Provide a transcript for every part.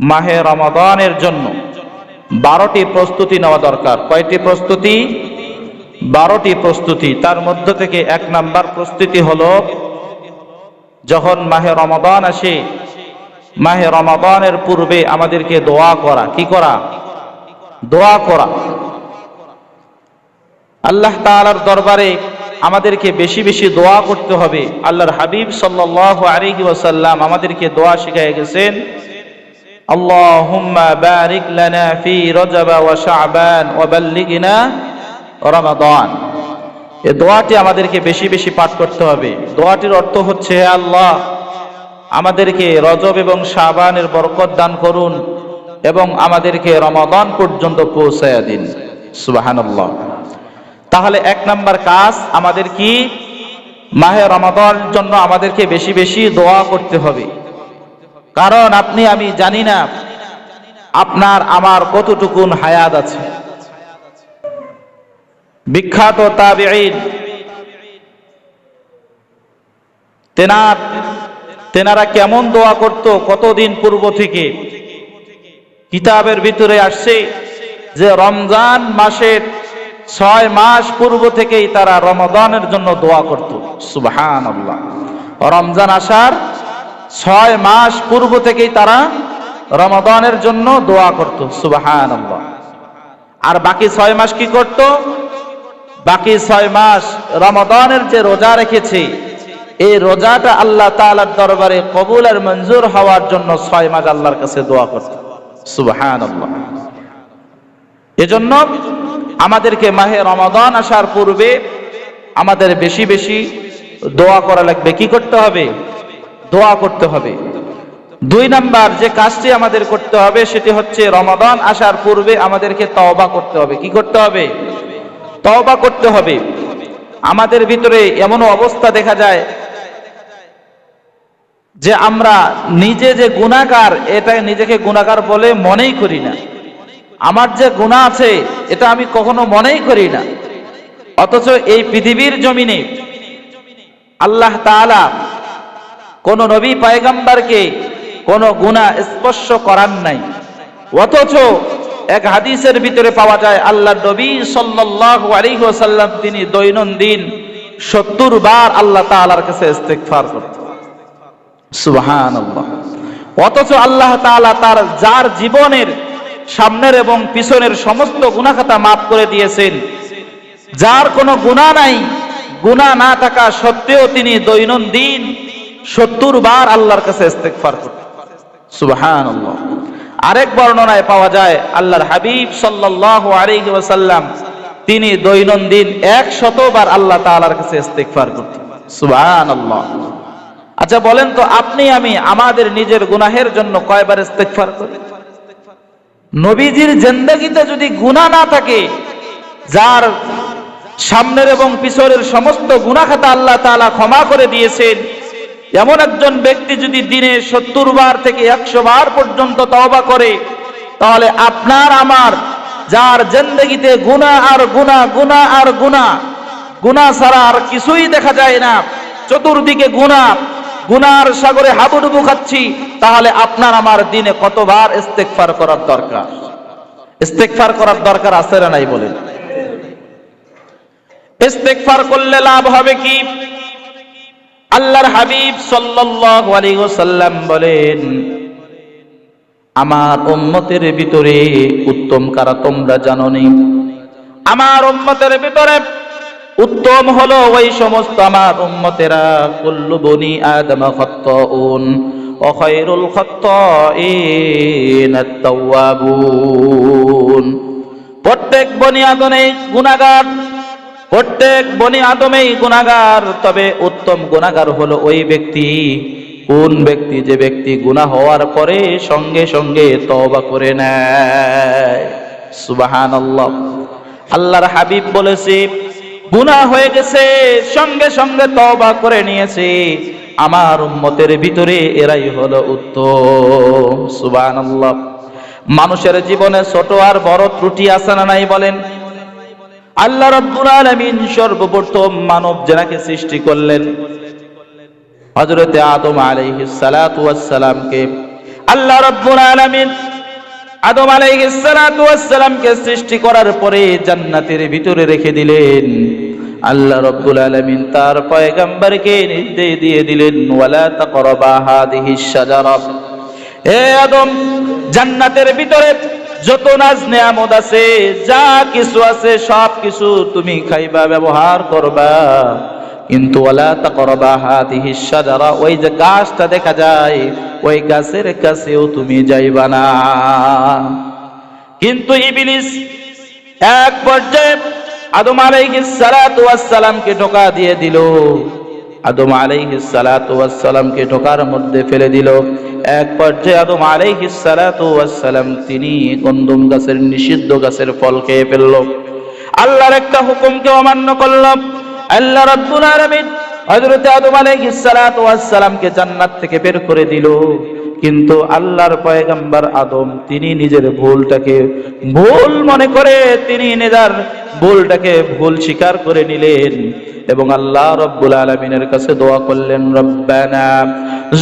মাহে রমাদানের জন্য বারোটি প্রস্তুতি নেওয়া দরকার। কয়টি প্রস্তুতি? বারোটি প্রস্তুতি। তার মধ্য থেকে এক নাম্বার প্রস্তুতি হল, যখন মাহে রমাদান আসে, মাহে রমাদানের পূর্বে আমাদেরকে দোয়া করা। কি করা? দোয়া করা। আল্লাহ তাআলার দরবারে আমাদেরকে বেশি বেশি দোয়া করতে হবে। আল্লাহর হাবিব সাল্লাল্লাহু আলাইহি ওয়াসাল্লাম আমাদেরকে দোয়া শিখাই গেছেন লানা ফি রজব ওয়া শাবান ওয়া বাল্লিগনা রমাদান। এই দোয়াটি আমাদেরকে বেশি বেশি পাঠ করতে হবে। দোয়াটির অর্থ হচ্ছে আল্লাহ, আমাদেরকে রজব এবং শাবানের বরকত দান করুন এবং আমাদেরকে রমাদান পর্যন্ত পৌঁছায়া দিন। সুবহানাল্লাহ। তাহলে এক নাম্বার কাজ আমাদের কি? মাহে রমাদানের জন্য আমাদেরকে বেশি বেশি দোয়া করতে হবে। কারণ আপনি, আমি জানি না আপনার আমার কতটুকুন হায়াত আছে। বিখ্যাত তেনার, তেনারা কেমন দোয়া করত কতদিন পূর্ব থেকে। কিতাবের ভিতরে আসছে যে রমজান মাসের ছয় মাস পূর্ব থেকেই তারা রমজানের জন্য দোয়া করত। সুবহান রমজান আসার ছয় মাস পূর্ব থেকেই তারা রমজানের জন্য দোয়া করত সুবহান আর বাকি ছয় মাস কি করত? বাকি ছয় মাস রমদানের যে রোজা রেখেছে, এই রোজাটা আল্লাহ তালার দরবারে কবুল আর মঞ্জুর হওয়ার জন্য ছয় মাস আল্লাহর কাছে দোয়া করত সুবহান এজন্য আমাদেরকে মাহে রমাদান আসার পূর্বে আমাদের বেশি বেশি দোয়া করা লাগবে। কি করতে হবে? দোয়া করতে হবে। দুই নাম্বার যে কাজটি আমাদের করতে হবে সেটি হচ্ছে রমাদান আসার পূর্বে আমাদেরকে তওবা করতে হবে। কি করতে হবে? তওবা করতে হবে। আমাদের ভিতরে এমন অবস্থা দেখা যায় যে আমরা নিজে যে গুণাকার এটা নিজেকে গুণাকার বলে মনেই করি না। আমার যে গুণা আছে, এটা আমি কখনো মনেই করি না। অথচ এই পৃথিবীর জমিনে আল্লাহ তাআলা কোন নবী পায়গাম্বারকে কোন গুণা স্পর্শ করার নাই। অথচ এক হাদিসের ভিতরে পাওয়া যায়, আল্লাহ নবী ওয়াসাল্লাম তিনি দৈনন্দিন সত্তর বার আল্লাহ তাআলার কাছে অথচ আল্লাহ তাআলা তার যার জীবনের সামনের এবং পিছনের সমস্ত গুনাখাতা মাফ করে দিয়েছেন। যার কোনো গুণা নাই গুণা না থাকা সত্ত্বেও তিনি দৈনন্দিন সত্তর বার আল্লাহর কাছে আরেক বর্ণনায় পাওয়া যায়, আল্লাহর হাবিব ওয়াসাল্লাম তিনি দৈনন্দিন এক শতবার আল্লাহ তাআলার কাছে সুবহানাল্লাহ। আচ্ছা বলেন তো, আপনি, আমি, আমাদের নিজের গুনাহের জন্য কয়বার ইস্তেগফার করি? নবীজির জিন্দগিতে যদি গুনাহ না থাকে, যার সামনের এবং পিছনের সমস্ত গুনাখাতা আল্লাহ তাআলা ক্ষমা করে দিয়েছেন এমন একজন ব্যক্তি যদি দিনে সত্তর বার থেকে একশো বার পর্যন্ত তওবা করে, তাহলে আপনার, আমার, যার জিন্দগিতে গুনাহ আর গুনাহ গুনাহ আর গুনাহ গুনাহ ছাড়া আর কিছুই দেখা যায় না। চতুর্দিকে গুনাহ গুনার সাগরে হাবুডুবু খাচ্ছি, তাহলে আপনার, আমার দিনে কতবার ইস্তেগফার করার দরকার? ইস্তেগফার করার দরকার আছে না নাই বলেন ইস্তেগফার করলে লাভ হবে কি? আল্লাহর হাবিব ওয়াসাল্লাম বলেন, আমার উম্মতের ভিতরে উত্তম কারা তোমরা জানো নি আমার উম্মতের ভিতরে উত্তম হলো ওই সমস্ত আমার উম্মতেরা, কুল্লু বনি আদম খাত্তাউন, ও খায়রুল খাত্তাইন আত-তাওয়াবুন। প্রত্যেক বনি আদমেই গুনাহগার প্রত্যেক বনি আদমেই গুনাহগার, তবে উত্তম গুনাহগার হলো ওই ব্যক্তি। কোন ব্যক্তি? যে ব্যক্তি গুনাহ হওয়ার পরে সঙ্গে সঙ্গে তওবা করে নেয়। সুবহানাল্লাহ। আল্লাহর হাবিব বলেছে, গুনাহ হয়ে গেছে, সঙ্গে সঙ্গে তওবা করে নিয়েছে। আমার উম্মতের ভিতরে এরাই হলো উত্তম। সুবহানাল্লাহ। মানুষের জীবনে ছোট আর বড় ত্রুটি আছে না নাই বলেন? আল্লাহ রাব্বুল আলমিন সর্বপ্রথম মানব জেনাকে সৃষ্টি করলেন। হযরতে আদম আলাইহিস সালাতু সালামকে। আল্লাহ রব্বুল আলামিন আদম আলাইহিস সালাতু সৃষ্টি করার পরে জান্নাতের ভিতরে রেখে দিলেন। আল্লাহ রব্বুল আলামিন তার পয়গম্বরকে নির্দেশ দিয়ে দিলেন, ওয়ালা তাকরাবা হাদিহিস শাজারা। হে আদম, জান্নাতের ভিতরে যত নাজ নেয়ামত আছে, যা কিছু আছে, সব কিছু তুমি খাইবা, ব্যবহার করবা। কিন্তু ওই যে গাছটা দেখা যায়, ওই গাছের কাছেও তুমি যাইবা না। কিন্তু ইবলিস এক পর্যায়ে আদম আলাইহিস সালাতু ওয়াস ঢোকা দিয়ে দিল। আদম আলাইহিস সালাতু ওয়াস সালামকে ঢোকার মধ্যে ফেলে দিল। এক পর্যায়ে আদম আলাইহিস সালাতু ওয়াস সালাম তিনি গন্ধম গাছের নিষিদ্ধ গাছের ফল খেয়ে ফেলল। আল্লাহর একটা হুকুমকে অমান্য করল। আল্লাহ রাব্বুল আলামিন হযরত আদম আলাইহিস সালাতু ওয়াস সালামকে জান্নাত থেকে বের করে দিল। কিন্তু আল্লাহর পয়গাম্বার আদম তিনি নিজের ভুলটাকে ভুল মনে করে তিনি নিজের ভুলটাকে ভুল স্বীকার করে নিলেন। এবং আল্লাহ রব্বুল আলমিনের কাছে দোয়া করলেন রব্বানা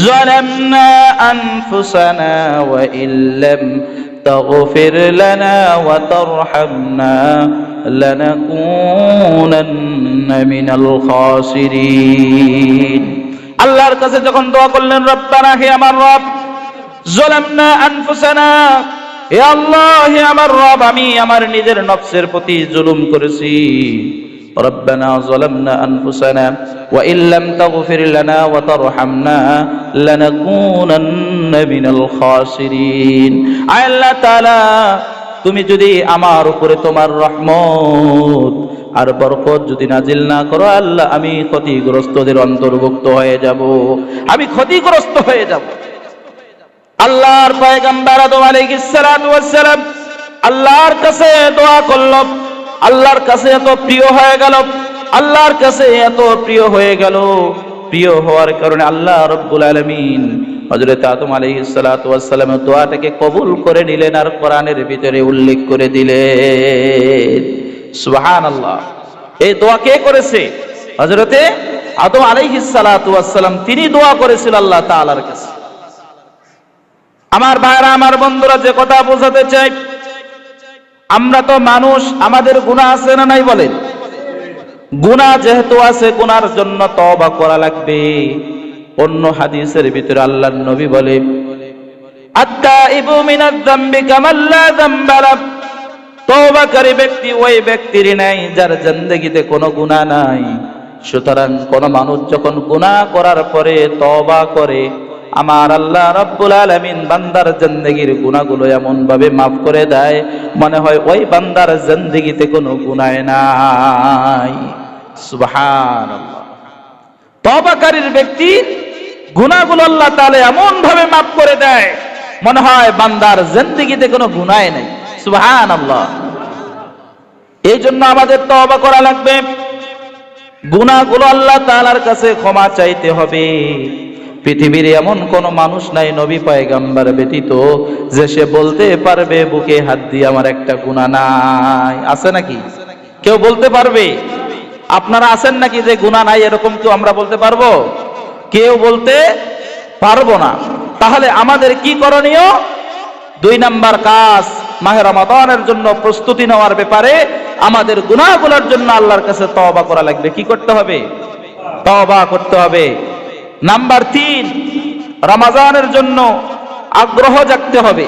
জালামনা আনফুসানা ওয়া ইল্লাম تغفر لنا وترحمنا لنكونن من الخاسرين আল্লাহর কাছে যখন দোয়া করলেন রব্বানা হে আমার রব জলামনা আনফুসানা হে আল্লাহ হে আমার রব আমি আমার নিজের নফসের প্রতি জুলুম করেছি ربنا ظلمنا أنفسنا وإن لم تغفر لنا وترحمنا لنكونن من الخاسرين আয় আল্লাহ তাআলা তুমি যদি আমার উপরে তোমার রহমত আর বরকত যদি নাজিল না করো আল্লাহ আমি ক্ষতিগ্রস্তদের অন্তর্ভুক্ত হয়ে যাব আমি ক্ষতিগ্রস্ত হয়ে যাব আল্লাহর পয়গম্বর আদম আলাইহিস সালাতু ওয়াস সালাম আল্লাহর কাছে দোয়া করল আল্লাহর কাছে এত প্রিয় হয়ে গেল, আল্লাহর কাছে এত প্রিয় হয়ে গেল। প্রিয় হওয়ার কারণে আল্লাহ রব্বুল আলামিন হযরত আদম আলাইহিস সালাতু ওয়াস সালামের দোয়াটাকে কবুল করে নিলেন আর কোরআনের ভিতরে উল্লেখ করে দিলেন। সুবহানাল্লাহ। এই দোয়া কে করেছে? হযরতে আদম আলাইহিস সালাতু ওয়াস সালাম, তিনি দোয়া করেছিল আল্লাহ তাআলার কাছে। আমার ভাইরা, আমার বন্ধুরা, যে কথা বোঝাতে চাই আমরা তো মানুষ, আমাদের গুণা আছে না নাই বলেন গুণা যেহেতু আছে গুনার জন্য তওবা করা লাগবে। অন্য হাদিসের ভিতরে আল্লাহ নবী বলে ব্যক্তি ওই নাই, যার জিন্দেগিতে নাই। সুতরাং কোন মানুষ যখন গুনাহ করার পরে তওবা করে আমার আল্লাহ রাব্বুল আলামিন বান্দার জিন্দেগির গুনাহগুলো এমন ভাবে মাফ করে দেয়, মনে হয় ওই বান্দার জিন্দেগিতে কোনো গুণায় নাই। সুবহানাল্লাহ। তবাকারীর ব্যক্তি গুনাহগুলো আল্লাহ তাআলা এমন ভাবে মাফ করে দেয়, মনে হয় বান্দার জিন্দেগিতে কোনো গুনাহ নেই। সুবহানাল্লাহ। এই জন্য আমাদের তবা করা লাগবে। গুনাহগুলো আল্লাহ তালার কাছে ক্ষমা চাইতে হবে। পৃথিবীর এমন কোন মানুষ নাই নবী পয়গাম্বার ব্যতীত যে সে বলতে পারবে বুকে হাত দিয়ে আমার একটা গুণা নাই। আছে নাকি? কেউ বলতে পারবে? আপনারা আছেন নাকি যে গুণা নাই এরকম কেউ আমরা বলতে পারব? কেউ বলতে পারব না। তাহলে আমাদের কি করণীয়? দুই নাম্বার কাজ মাহে রমাদানের জন্য প্রস্তুতি নেওয়ার ব্যাপারে আমাদের গুনাহগুলোর জন্য আল্লাহর কাছে তওবা করা লাগবে। কি করতে হবে? তওবা করতে হবে। নাম্বার তিন, রমাজানের জন্য আগ্রহ জাগতে হবে।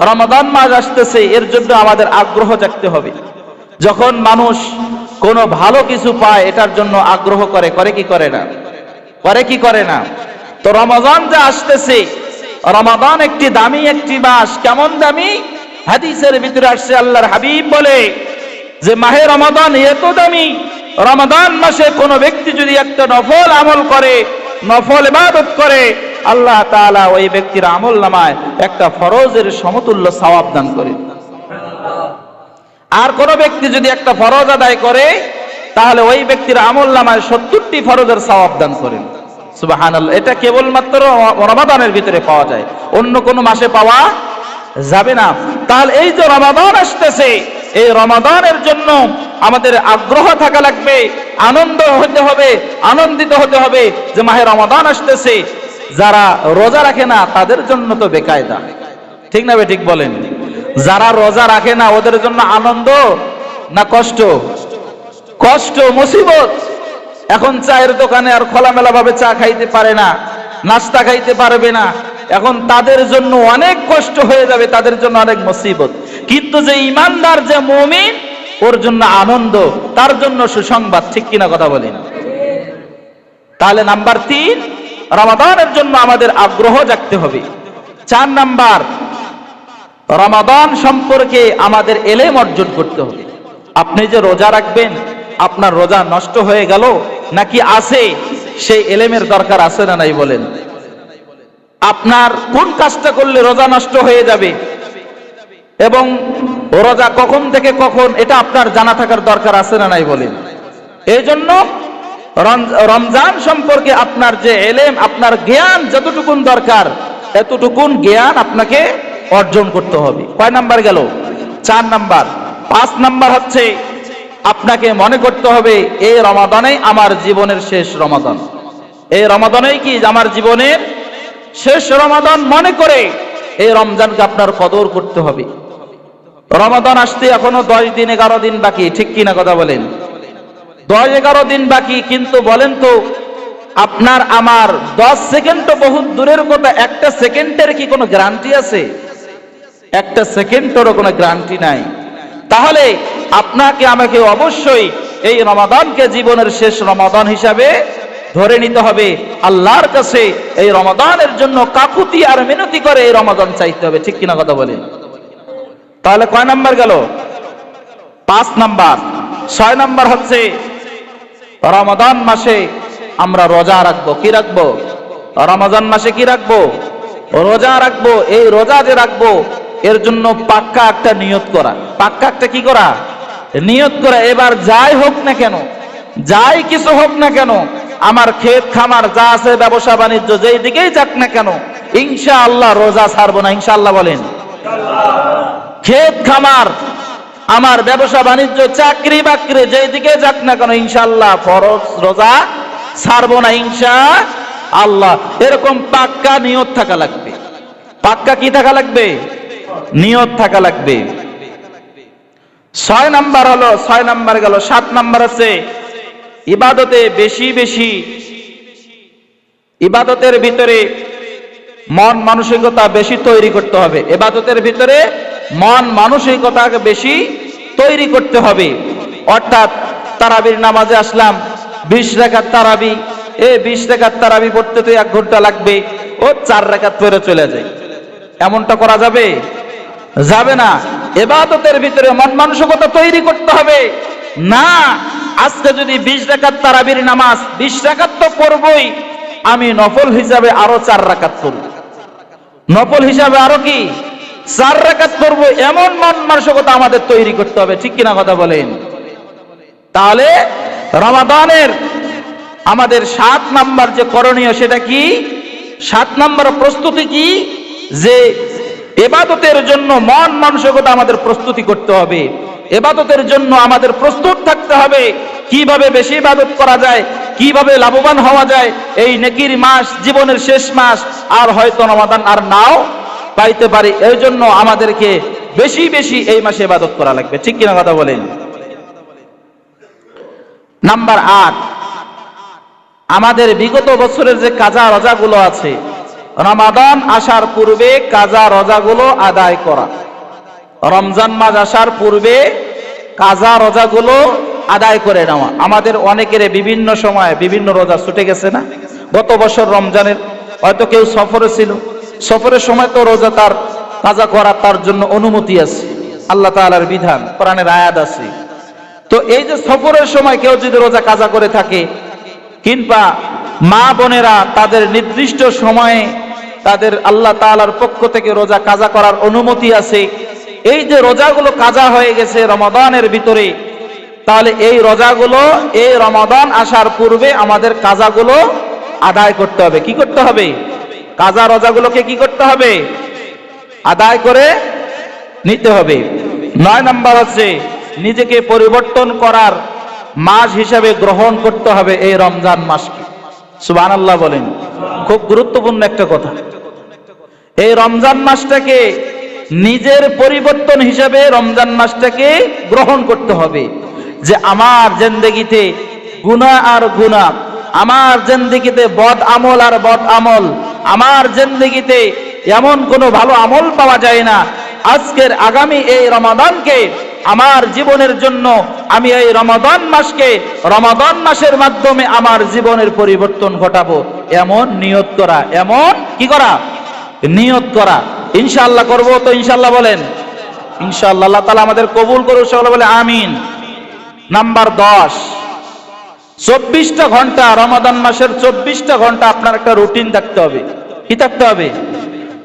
রমাদান মাস আসতেছে, এর জন্য আমাদের আগ্রহ জাগতে হবে। যখন মানুষ কোনো ভালো কিছু পায়, এটার জন্য আগ্রহ করে করে কি করে না? করে কি করে না? তো রমাদান যে আসতেছে, রমাদান একটি দামি একটি মাস। কেমন দামি? হাদিসের ভিতরে আসছে, আল্লাহর হাবিব বলে যে, মাহে রমাদান এত দামি। রমাদান মাসে কোনো ব্যক্তি যদি একটা নফল আমল করে নফল ইবাদত করে আল্লাহ তাআলা ওই ব্যক্তির আমল নামায় একটা ফরজের সমতুল্য সওয়াব দান করে। আর কোন ব্যক্তি যদি একটা ফরজ আদায় করে, তাহলে ওই ব্যক্তির আমল নামায় সত্তরটি ফরজের সওয়াব দান করেন এটা কেবলমাত্র রমাদানের ভিতরে পাওয়া যায়। অন্য কোনো মাসে পাওয়া যাবে না। তাহলে এই যে রমাদান আসতেছে এই রমাদানের জন্য আমাদের আগ্রহ থাকা লাগবে, আনন্দ হতে হবে, আনন্দিত হতে হবে যে মাহে রমাদান আসতেছে। যারা রোজা রাখে না, তাদের জন্য তো বেকায়দা। ঠিক না ঠিক বলেন? যারা রোজা রাখে না, ওদের জন্য আনন্দ না কষ্ট? কষ্ট, মুসিবত। এখন চায়ের দোকানে আর খোলামেলা ভাবে চা খাইতে পারে না, নাস্তা খাইতে পারবে না। এখন তাদের জন্য অনেক কষ্ট হয়ে যাবে, তাদের জন্য অনেক মুসিবত। কিন্তু যে ইমানদার, যে মুমিন, ওর জন্য আনন্দ, তার জন্য সুসংবাদ, ঠিক কিনা কথা বলেন তাহলে নাম্বার তিন, রমাদানের জন্য আমাদের আগ্রহ জাগতে হবে। চার নাম্বার, রমাদান সম্পর্কে আমাদের এলেম অর্জন করতে হবে। আপনি যে রোজা রাখবেন, আপনার রোজা নষ্ট হয়ে গেল, নাকি আছে? সেই এলেমের দরকার আছে না নাই বলেন? আপনার কোন কাজটা করলে রোজা নষ্ট হয়ে যাবে? এবং রোজা কখন থেকে কখন, এটা আপনার জানা থাকার দরকার আছে না নাই বলেন এই জন্য রমজান সম্পর্কে আপনার যে এলেম, আপনার জ্ঞান যতটুকুন দরকার, এতটুকুন জ্ঞান আপনাকে অর্জন করতে হবে। কয় নাম্বার গেল? চার নাম্বার। পাঁচ নাম্বার হচ্ছে, আপনাকে মনে করতে হবে, এই রমাদানেই আমার জীবনের শেষ রমাদান। এই রমাদানেই কি আমার জীবনের শেষ রমাদান মনে করে, এই রমজানকে আপনার কদর করতে হবে। রমাদান আসতে এখনও দশ দিন, এগারো দিন বাকি, ঠিক কিনা কথা বলেন? দশ, এগারো দিন বাকি, কিন্তু বলেন তো, আপনার আমার দশ সেকেন্ড তো বহুত দূরের কথা, একটা সেকেন্ডের কি কোনো গ্যারান্টি আছে? একটা সেকেন্ডেরও কোনো গ্যারান্টি নাই। তাহলে আপনাকে, আমাকে অবশ্যই এই রমাদানকে জীবনের শেষ রমাদান হিসাবে ধরে নিতে হবে। আল্লাহর কাছে এই রমাদানের জন্য কাকুতি আর মিনতি করে এই রমাদান চাইতে হবে, ঠিক কিনা কথা বলেন? তাহলে কয় নাম্বার গেল? পাঁচ নাম্বার। ছয় নাম্বার হচ্ছে, রমাদান মাসে আমরা রোজা রাখব। কি রাখব? রমাজান মাসে কি রাখব? রোজা রাখব। এই রোজা যে রাখব, এর জন্য পাক্কা একটা নিয়ত করা। পাক্কা একটা কি করা? নিয়ত করা। এবার যাই হোক না কেন, যাই কিছু হোক না কেন, আমার ক্ষেত খামার যা আছে, ব্যবসা বাণিজ্য যেই দিকেই যাক না কেন ইনশা আল্লাহ রোজা ছাড়বো না। ইনশা আল্লাহ বলেন। ক্ষেত খামার, আমার ব্যবসা বাণিজ্য, চাকরি বাকরি, যেই দিকে যাক না কেন ইনশাল্লাহ ফরজ রোজা ছাড়বো না, ইনশা আল্লাহ। এরকম পাক্কা নিয়ত থাকা লাগবে। পাক্কা কি থাকা লাগবে? নিয়ত থাকা লাগবে। ছয় নাম্বার হলো, ছয় নাম্বার গেল, সাত নাম্বার আছে, ইবাদতে বেশি বেশি। ইবাদতের ভিতরে মন মানসিকতা বেশি তৈরি করতে হবে। এবাদতের ভিতরে মন মানসিকতাকে বেশি তৈরি করতে হবে। অর্থাৎ তারাবির নামাজে আসলাম, বিশ রেখার তারাবি, এ বিশ রেখার তারাবি পড়তে তো এক ঘণ্টা লাগবে, ও চার রেখাত পরে চলে যায় এমনটা করা যাবে? যাবে না। এবাদতের ভিতরে মন মানসিকতা তৈরি করতে হবে। না, আজকে যদি বিশ রেখাত তারাবির নামাজ, বিশ রেখাত তো পড়বই, আমি নফল হিসাবে আরও চার রাকাত করব নফল হিসাবে আরও কি? চার রাকাত করব এমন মন মানসিকতা আমাদের তৈরি করতে হবে, ঠিক কিনা কথা বলেন? তাহলে রমাদানের আমাদের সাত নাম্বার যে করণীয় সেটা কি? সাত নাম্বার প্রস্তুতি কি? যে এবাদতের জন্য মন মানসিকতা আমাদের প্রস্তুতি করতে হবে। এবাদতের জন্য আমাদের প্রস্তুত থাকতে হবে। কীভাবে বেশি ইবাদত করা যায়? কীভাবে লাভবান হওয়া যায়? এই নেকির মাস, জীবনের শেষ মাস, আর হয়তো রমাদান আর নাও পাইতে পারি এই জন্য আমাদেরকে বেশি বেশি এই মাসে ইবাদত করা লাগবে। ঠিক কিনা কথা বলেন? নাম্বার আট, আমাদের বিগত বছরের যে কাজা রজাগুলো আছে, রমাদান আসার পূর্বে কাজা রজাগুলো আদায় করা। রমজান মাস আসার পূর্বে কাজা রোজাগুলো আদায় করে নেওয়া। আমাদের অনেকের বিভিন্ন সময় বিভিন্ন রোজা ছুটে গেছে না? গত বছর রমজানের, হয়তো কেউ সফরে ছিল সফরের সময় তো রোজা তার কাজা করা তার জন্য অনুমতি আছে। আল্লাহ তাআলার বিধান, কোরআনের আয়াত আছে। তো এই যে সফরের সময় কেউ যদি রোজা কাজা করে থাকে, কিংবা মা বোনেরা তাদের নির্দিষ্ট সময়ে তাদের আল্লাহ তাআলার পক্ষ থেকে রোজা কাজা করার অনুমতি আছে, এই যে রোজাগুলো কাজা হয়ে গেছে রমাদানের ভিতরে, তাহলে এই রোজাগুলো, এই রমাদান আসার পূর্বে আমাদের কাজাগুলো আদায় করতে হবে। কি করতে হবে? কাজা রোজাগুলোকে কি করতে হবে? আদায় করে নিতে হবে। নয় নাম্বার হচ্ছে নিজেকে পরিবর্তন করার মাস হিসাবে গ্রহণ করতে হবে এই রমজান মাসকে। সুবহানাল্লাহ বলেন। খুব গুরুত্বপূর্ণ একটা কথা। এই রমজান মাসটাকে নিজের পরিবর্তন হিসাবে রমজান মাসটাকে গ্রহণ করতে হবে। যে আমার জেন্দেগিতে গুনাহ আর গুনাহ, আমার জেন্দেগিতে বদ আমল আর বদ আমল আমার জেন্দেগিতে এমন কোনো ভালো আমল পাওয়া যায় না। আজকের আগামী এই রমাদানকে আমার জীবনের জন্য আমি এই রমাদান মাসকে রমাদান মাসের মাধ্যমে আমার জীবনের পরিবর্তন ঘটাবো। এমন নিয়ত করা, এমন কি করা? নিয়ত করা। ইনশাল্লাহ করব তো ইনশাল্লাহ বলেন। ইনশাআল্লাহ, আল্লাহ তাআলা আমাদের কবুল করুক, সকলে বলে আমিন। নাম্বার দশ। চব্বিশটা ঘণ্টা, রমাদান মাসের চব্বিশটা ঘণ্টা আপনার একটা রুটিন থাকতে হবে কি থাকতে হবে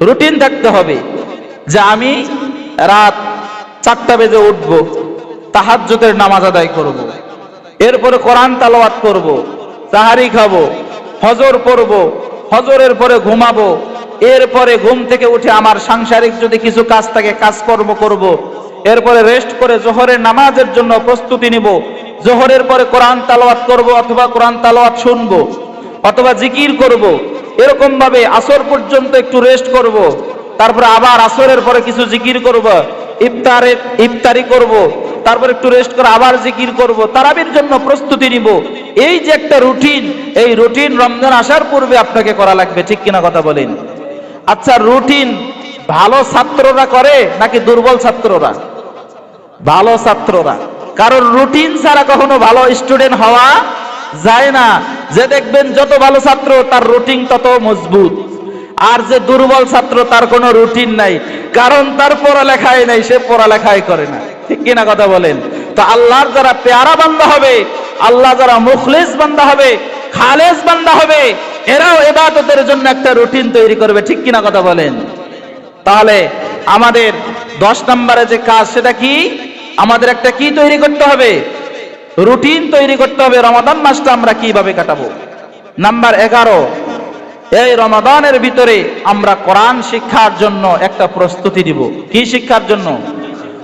রুটিন থাকতে হবে যে আমি রাত চারটা বেজে উঠবো, তাহাজ্জুদের নামাজ আদায় করব। এরপরে কোরআন তালাওয়াত করব। তাহারি খাব, হজর পড়ব, হজরের পরে ঘুমাবো, এরপরে ঘুম থেকে উঠে আমার সাংসারিক যদি কিছু কাজ থাকে, কাজকর্ম করব। এরপরে রেস্ট করে জোহরের নামাজের জন্য প্রস্তুতি নিব জোহরের পরে কোরআন তালাওয়াত করব অথবা কোরআন তালাওয়াত শুনব, অথবা জিকির করব এরকম ভাবে আসর পর্যন্ত একটু রেস্ট করব, তারপরে আবার আসরের পরে কিছু জিকির করব, ইফতারে, ইফতারি করব, তারপর একটু রেস্ট করে আবার জিকির করব, তারাবির জন্য প্রস্তুতি নিব। এই যে একটা রুটিন এই রুটিন রমজান আসার পূর্বে আপনাকে করা লাগবে, ঠিক কিনা কথা বলেন? আচ্ছা রুটিন ভালো ছাত্ররা করে নাকি দুর্বল ছাত্ররা? ভালো ছাত্ররা। কারণ রুটিন ছাড়া কখনো ভালো স্টুডেন্ট হওয়া যায় না। যে দেখবেন যত ভালো ছাত্র, তার রুটিন তত মজবুত। আর যে দুর্বল ছাত্র, তার কোনো রুটিন নাই। কারণ তার পড়ালেখাই নাই, সে পড়ালেখাই করে না। ঠিক কিনা কথা বলেন? তো আল্লাহর যারা পেয়ারা বান্দা হবে, আল্লাহ যারা মুখলিস বান্দা হবে, খালেস বান্দা হবে, এরাও এবাদতের জন্য একটা রুটিন তৈরি করবে। ঠিক কিনা কথা বলেন? তাহলে আমাদের দশ নম্বরে যে কাজ, সেটা কি? আমাদের একটা কি তৈরি করতে হবে? রুটিন তৈরি করতে হবে। রমাদান মাসটা আমরা কীভাবে কাটাবো? নাম্বার এগারো, এই রমাদানের ভিতরে আমরা কোরআন শিক্ষার জন্য একটা প্রস্তুতি দিব। কি শিক্ষার জন্য?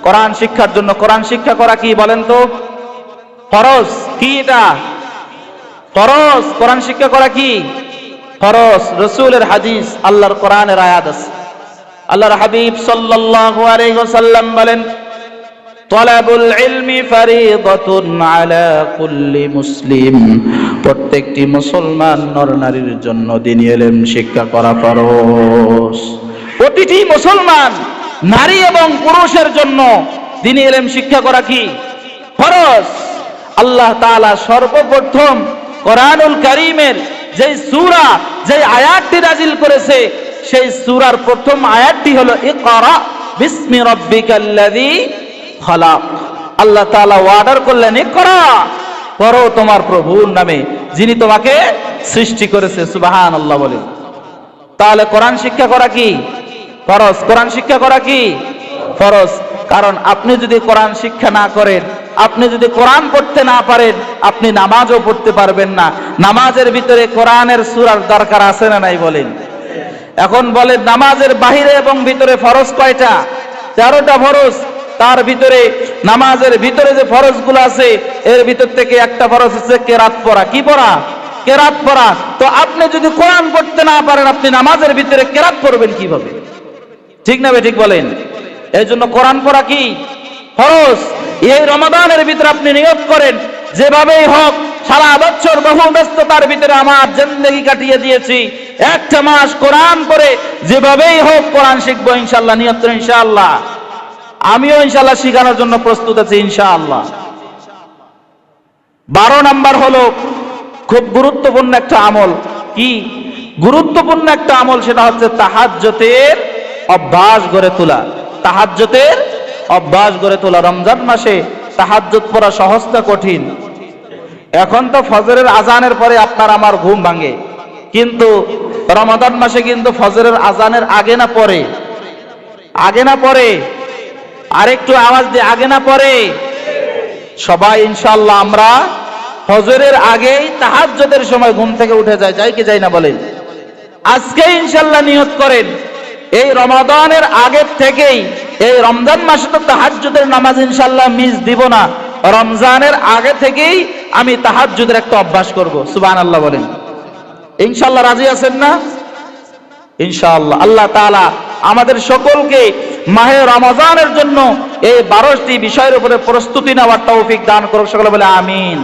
কোরআন শিক্ষার জন্য। কোরআন শিক্ষা করা কি বলেন তো? ফরজ কি এটা? ফরজ। কোরআন শিক্ষা করা কি? ফরজ। রসুলের হাদিস আল্লাহর কোরআনের আয়াত আছে। আল্লাহর হাবিব সাল্লাল্লাহু আলাইহি ওয়াসাল্লাম বলেন তলাবুল ইলমি ফারিদাতুন কুল্লি মুসলিম। প্রত্যেকটি মুসলমান নর নারীর জন্য দিনী ইলম শিক্ষা করা ফরজ। প্রতিটি মুসলমান নারী এবং পুরুষের জন্য দিনী ইলম শিক্ষা করা কি ফরজ? আল্লাহ তাআলা সর্বপ্রথম কোরআনুল কারীমের যেই সূরা, যেই আয়াতটি নাজিল করেছে, সেই সূরার প্রথম আয়াতটি হলো ইকরা বিসমি রাব্বিকাল্লাযী খলাক আল্লাহ তাআলা অর্ডার করলেন ইকরা পড়ো তোমার প্রভুর নামে, যিনি তোমাকে সৃষ্টি করেছে। সুবহানাল্লাহ বলে। তাহলে কোরআন শিক্ষা করা কি? ফরজ। কোরআন শিক্ষা করা কি? ফরজ। কারণ আপনি যদি কোরআন শিক্ষা না করেন, আপনি যদি কোরআন পড়তে না পারেন, আপনি নামাজও পড়তে পারবেন না। নামাজের ভিতরে কোরআনের সুরার দরকার আছে না নাই বলেন? এখন বলে নামাজের বাহিরে এবং ভিতরে ফরজ কয়টা? তেরোটা ফরজ। তার ভিতরে নামাজের ভিতরে যে ফরজগুলো আছে, এর ভিতর থেকে একটা ফরজ হচ্ছে কেরাত পড়া। কি পড়া? কেরাত পড়া। তো আপনি যদি কোরআন পড়তে না পারেন, আপনি নামাজের ভিতরে কেরাত পড়বেন কীভাবে? ঠিক না ঠিক বলেন? এই জন্য কোরআন পড়া কি? ফরজ। এই রমাদানের ভিতরে আপনি নিয়োগ করেন। যেভাবেই হোক, সারা বছর বহু ব্যস্ততার ভিতরে আমার জিন্দগি কাটিয়ে দিয়েছি। একটা মাস কোরআন পড়ে, যেভাবেই হোক কোরআন শিখব ইনশাল্লাহ নিয়ত করেন ইনশাআল্লাহ। আমিও ইনশাল্লাহ শিখানোর জন্য প্রস্তুত আছি ইনশাআল্লাহ। বারো নাম্বার হলো খুব গুরুত্বপূর্ণ একটা আমল। কি? গুরুত্বপূর্ণ একটা আমল সেটা হচ্ছে তাহাজ্জতের অভ্যাস গড়ে তোলা। তাহাজ্জতের অভ্যাস গড়ে তোলা। রমজান মাসে তাহাজ্জত পড়া সহজটা কঠিন? এখন তো ফজরের আজানের পরে আপনার আমার ঘুম ভাঙে। কিন্তু রমাদান মাসে কিন্তু ফজরের আজানের আগে না পরে? আগে না পরে? আরেকটু আওয়াজ দিয়ে আগে না পরে? সবাই ইনশাল্লাহ আমরা ফজরের আগেই তাহাজ্জতের সময় ঘুম থেকে উঠে যায় যাই কি যাই না বলেন? আজকে ইনশাল্লাহ নিয়ত করেন, এই রমাদানের আগের থেকেই, এই রমজান মাসে তো তাহাজ্জুদের নামাজ ইনশাল্লাহ মিস দিব না। রমজানের আগে থেকেই আমি তাহাজ্জুদের একটা অভ্যাস করব সুবান আল্লাহ বলেন। ইনশাল্লাহ রাজি আছেন না? ইনশাআল্লাহ, আল্লাহ তাআলা আমাদের সকলকে মাহে রমজানের জন্য এই বারোটি বিষয়ের উপরে প্রস্তুতি নেওয়ার তৌফিক দান করুক সকলে বলে আমিন।